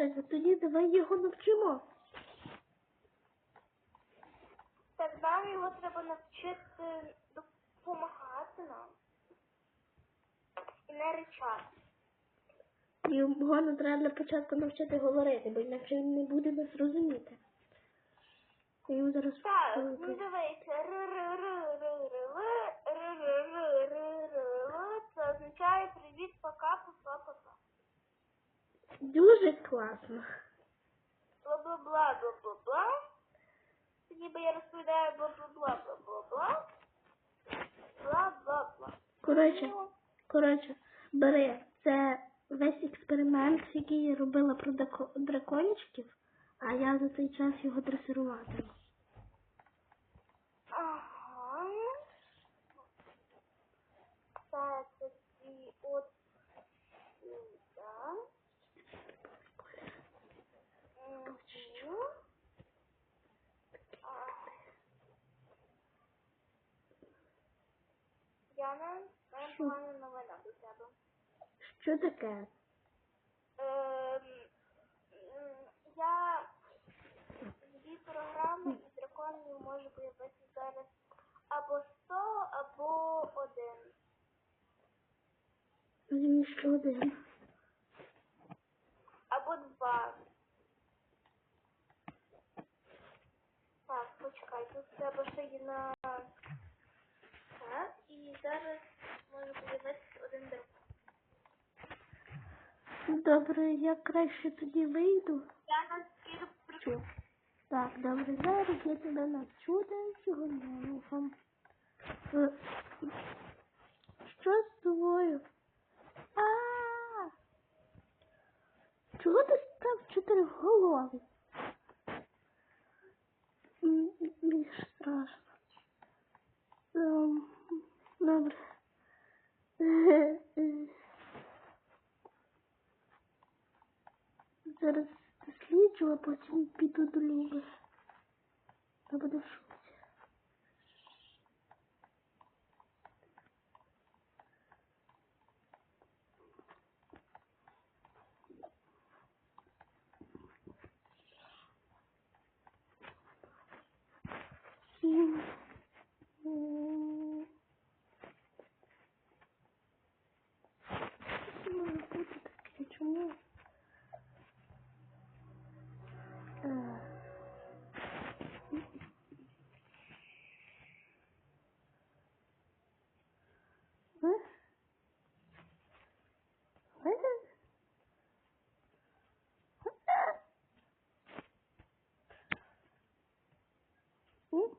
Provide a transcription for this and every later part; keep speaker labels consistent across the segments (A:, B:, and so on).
A: Так, тоді давай його навчимо.
B: Так нам його треба навчити допомагати нам. І не ричати.
A: Його не треба для початку навчити говорити, бо інакше він не буде нас розуміти. Я йому зараз
B: Так, ну дивися. Р-р-р-р-р-р,
A: Дуже класно.
B: Бла-бла-бла, бла-бла-бла. Ніби я розповідаю бла-бла-бла, бла-бла-бла. Бла-бла-бла.
A: Коротше, коротше, бери. Це весь експеримент, який я робила про дракончиків, а я за цей час його дресируватиму.
B: Мене
A: Що?
B: погана новина до тебе.
A: Що таке?
B: Ем, м, я дві програми і драконів може появитися зараз або 100, або один.
A: Він ще один.
B: Або два. Так, почекай, тут треба ще є на зараз може появитися один дракон.
A: Добре, я краще тоді вийду.
B: Я на скір
A: Чу. Так, добре, зараз я тебе навчу дещо нового. Е, Що з тобою? А, -а, а Чого ти став чотириголовий? М, Мені ж страшно. Добре. Зараз досліджу, а потім піду до Люби. Я буду в шоці. М. М. Що може бути таке? Чому? Е. Е? Е? М?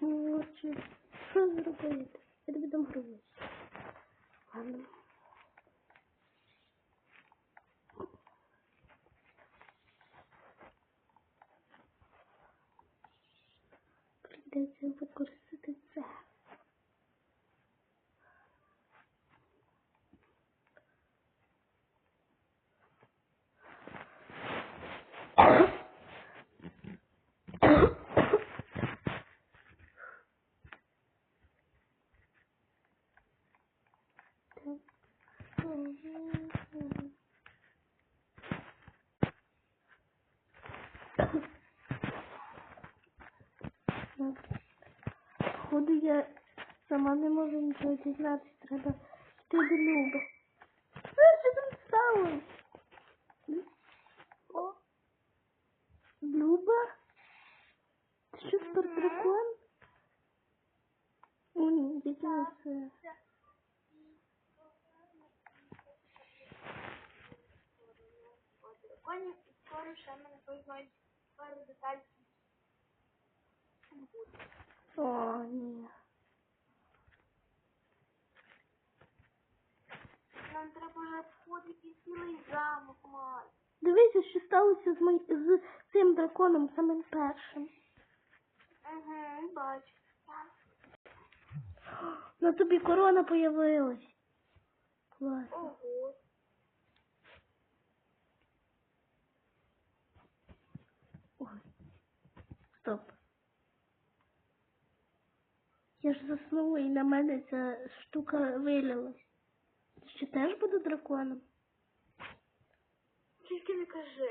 A: Короче, що зробити? Я тобі дам гроші. Ладно. Прийдеться використати це. Походу я сама не можу нічого дізнатися, треба йти до Люби. Що там сталося? О, Люба? Ти що тепер дракон? О, ні, тільки все.
B: драконів і скоро ще мене познають пару деталей.
A: О, ні.
B: Нам треба вже входити цілий замок мати.
A: Дивися, що сталося з, мой... з цим драконом самим першим.
B: Угу, бачу.
A: На тобі корона появилась. Клас.
B: Ого.
A: Я ж заснула і на мене ця штука вилилась. Ти ще теж буду драконом?
B: Тільки не кажи.